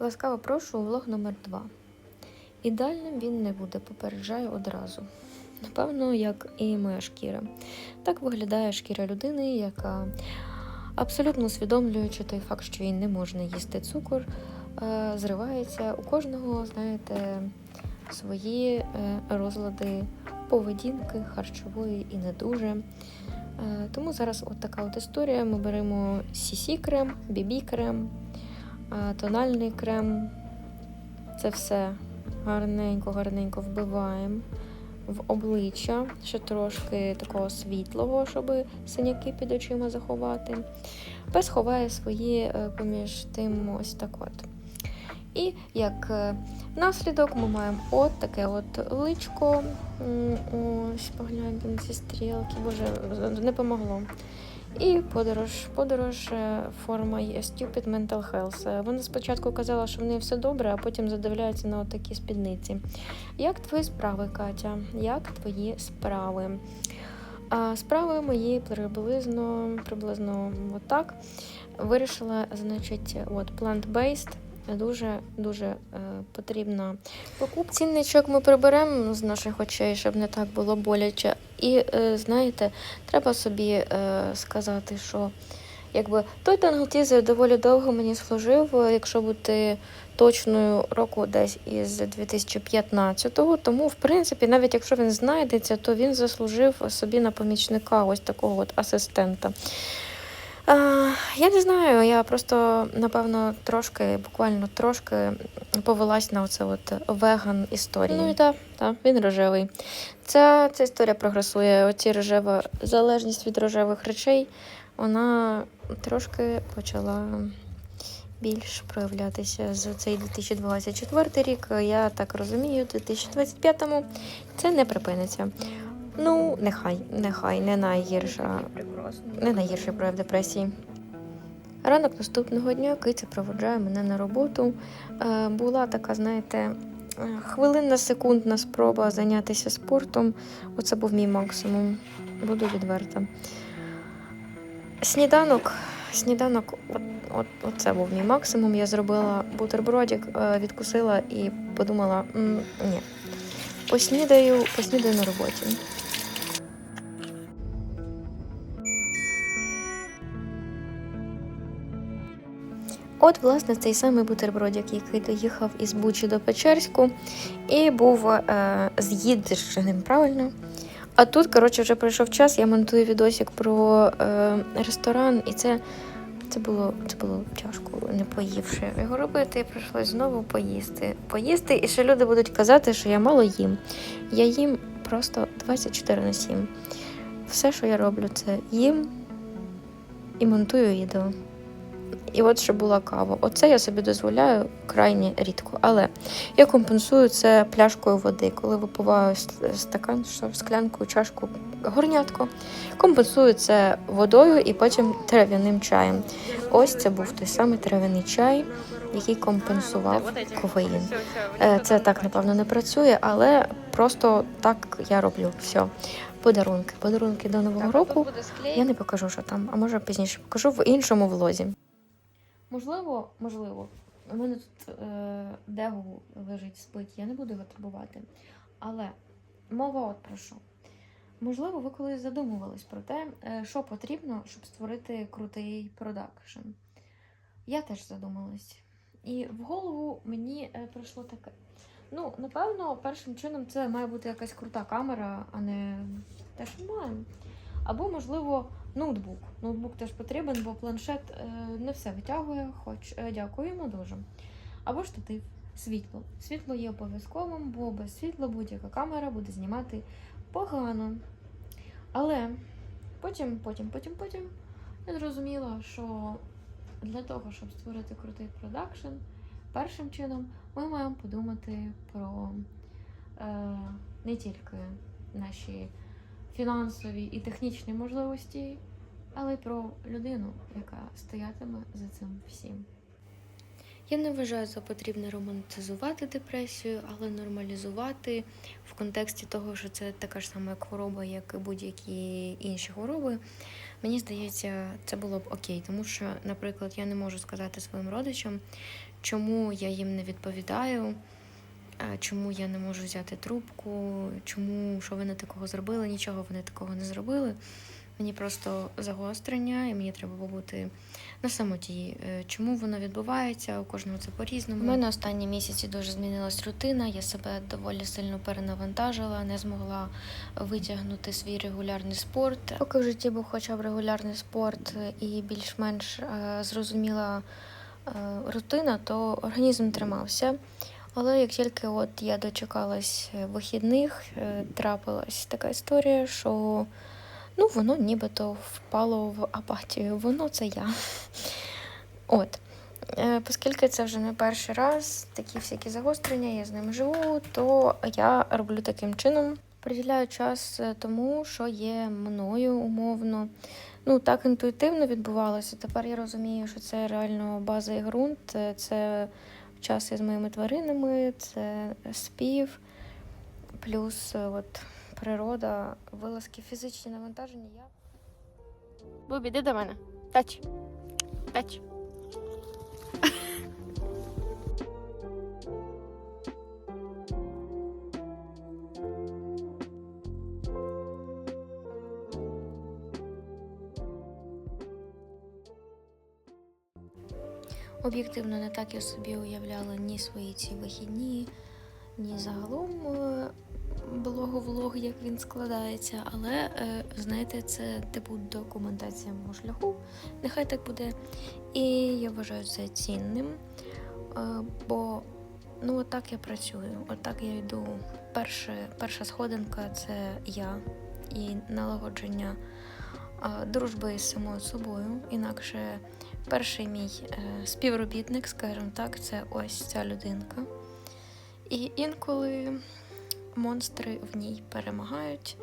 Ласкаво прошу влог номер 2 Ідеальним він не буде, попереджаю одразу. Напевно, як і моя шкіра. Так виглядає шкіра людини, яка абсолютно усвідомлюючи той факт, що їй не можна їсти цукор, е, зривається. У кожного, знаєте, свої е, розлади поведінки харчової і не дуже. Е, Тому зараз от така от історія. Ми беремо CC крем, BB крем, е, тональний крем. Це все гарненько, гарненько вбиваємо в обличчя, ще трошки такого світлого, щоб синяки під очима заховати. Пес ховає свої е, поміж тим ось так от. І як е, наслідок ми маємо от таке от личко. Ось, погляньте на ці стрілки, боже, не помогло. І подорож, подорож, е, форма є Stupid Mental Health. Е, Вона спочатку казала, що в неї все добре, а потім задивляється на такі спідниці. Як твої справи, Катя? Як твої справи? А справи мої приблизно, приблизно отак. Вирішила, значить, от plant-based. Дуже дуже е, потрібна покупка. Цінничок ми приберемо з наших очей, щоб не так було боляче. І е, знаєте, треба собі е, сказати, що якби той танготізер доволі довго мені служив, е, якщо бути точною року десь із 2015-го. Тому, в принципі, навіть якщо він знайдеться, то він заслужив собі на помічника ось такого от асистента. Я не знаю, я просто, напевно, трошки, буквально трошки повелась на оце от веган історії. Ну і так, та, він рожевий. Ця, ця історія прогресує. Оці рожева залежність від рожевих речей, вона трошки почала більш проявлятися за цей 2024 рік. Я так розумію, у 2025-му це не припиниться. Ну, нехай, нехай, не найгірша, не найгірший прояв депресії. Ранок наступного дня киця проводжає мене на роботу. Е, була така, знаєте, е, хвилинна секундна спроба зайнятися спортом. Оце був мій максимум. Буду відверта. Сніданок. Сніданок, от, от, оце був мій максимум. Я зробила бутербродик, е, відкусила і подумала: ні, поснідаю, поснідаю на роботі. От, власне, цей самий бутербродик, який доїхав із Бучі до Печерську, і був е, з'їденим, правильно? А тут, коротше, вже пройшов час, я монтую відосик про е, ресторан, і це, це, було, це було тяжко, не поївши його робити, і прийшлось знову поїсти. Поїсти, і ще люди будуть казати, що я мало їм. Я їм просто 24 на 7. Все, що я роблю, це їм і монтую відео. І от ще була кава. Оце я собі дозволяю крайне рідко. Але я компенсую це пляшкою води. Коли випиваю стакан, склянку, чашку, горнятко, компенсую це водою і потім трав'яним чаєм. Ось це був той самий трав'яний чай, який компенсував кофеїн. Е, Це так, напевно, не працює, але просто так я роблю. Все. Подарунки. Подарунки до Нового року. Я не покажу, що там, а може пізніше покажу в іншому влозі. Можливо, можливо, у мене тут е, дегу лежить, спить, я не буду його турбувати. Але мова от про що. Можливо, ви колись задумувались про те, е, що потрібно, щоб створити крутий продакшн. Я теж задумалась. І в голову мені е, прийшло таке. Ну, напевно, першим чином це має бути якась крута камера, а не те, що маємо. Або, можливо, ноутбук. Ноутбук теж потрібен, бо планшет е, не все витягує, хоч е, дякуємо дуже. Або штатив, світло. Світло є обов'язковим, бо без світла будь-яка камера буде знімати погано. Але потім, потім, потім, потім я зрозуміла, що для того, щоб створити крутий продакшн, першим чином ми маємо подумати про е, не тільки наші фінансові і технічні можливості, але й про людину, яка стоятиме за цим всім. Я не вважаю за потрібне романтизувати депресію, але нормалізувати в контексті того, що це така ж сама хвороба, як і будь-які інші хвороби. Мені здається, це було б окей, тому що, наприклад, я не можу сказати своїм родичам, чому я їм не відповідаю, чому я не можу взяти трубку, чому що вони такого зробили, нічого вони такого не зробили. Мені просто загострення, і мені треба побути на самоті. Е, Чому воно відбувається? У кожного це по-різному. У мене останні місяці дуже змінилась рутина. Я себе доволі сильно перенавантажила, не змогла витягнути свій регулярний спорт. Поки в житті був хоча б регулярний спорт і більш-менш е, зрозуміла е, рутина, то організм тримався. Але як тільки от я дочекалась е, вихідних, е, трапилась така історія, що ну, воно нібито впало в апатію. Воно це я. От. Е, Оскільки це вже не перший раз, такі всякі загострення, я з ними живу, то я роблю таким чином. Приділяю час тому, що є мною умовно. Ну, так інтуїтивно відбувалося. Тепер я розумію, що це реально база і ґрунт, це час із моїми тваринами, це спів, плюс е, от, природа, вилазки, фізичні навантаження. Я... Бубі, іди до мене. Тач. Тач. Об'єктивно, не так я собі уявляла ні свої ці вихідні, ні загалом е, блоговлог, як він складається. Але е, знаєте, це типу документація мого шляху. Нехай так буде. І я вважаю це цінним. е, Бо ну отак я працюю, отак я йду. Перше, перша сходинка це я і налагодження дружби з самою собою. Інакше перший мій е, співробітник, скажімо так, це ось ця людинка. І інколи монстри в ній перемагають,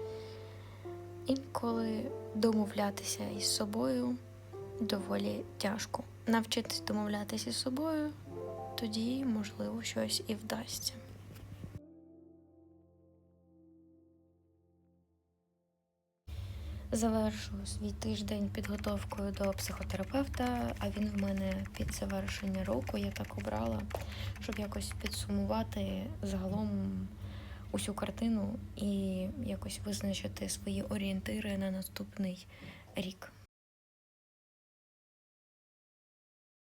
інколи домовлятися із собою доволі тяжко. Навчитись домовлятися із собою, тоді, можливо, щось і вдасться. Завершую свій тиждень підготовкою до психотерапевта, а він в мене під завершення року. Я так обрала, щоб якось підсумувати загалом усю картину і якось визначити свої орієнтири на наступний рік.